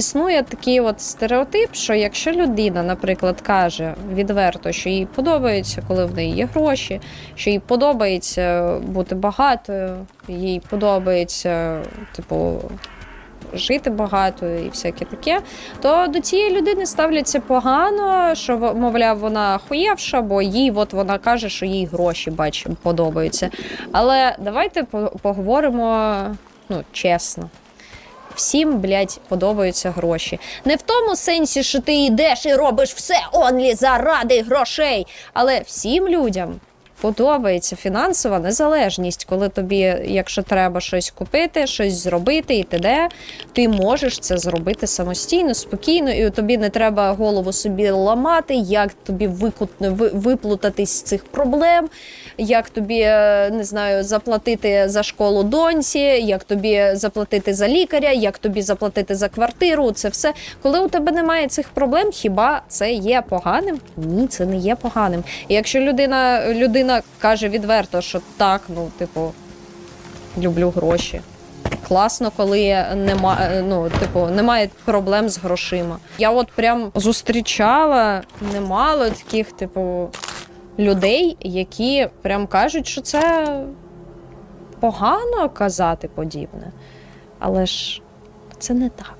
існує такий от стереотип, що якщо людина, наприклад, каже відверто, що їй подобається, коли в неї є гроші, що їй подобається бути багатою, їй подобається, типу. Жити багато і всяке таке, то до цієї людини ставляться погано, що мовляв, вона хуєвша, бо їй от вона каже, що їй гроші бач, подобаються. Але давайте поговоримо ну, чесно. Всім, блядь, подобаються гроші. Не в тому сенсі, що ти йдеш і робиш все онлі заради грошей. Але всім людям подобається фінансова незалежність, коли тобі, якщо треба щось купити, щось зробити і т.д., ти можеш це зробити самостійно, спокійно, і тобі не треба голову собі ламати, як тобі виплутатись з цих проблем, як тобі е, не знаю, заплатити за школу доньці, як тобі заплатити за лікаря, як тобі заплатити за квартиру. Це все. Коли у тебе немає цих проблем, хіба це є поганим? Ні, це не є поганим. І якщо людина, людина каже відверто, що так, ну, типу, люблю гроші. Класно, коли немає, ну, типу, немає проблем з грошима. Я от прям зустрічала немало таких, типу, людей, які прям кажуть, що це погано казати подібне. Але ж це не так.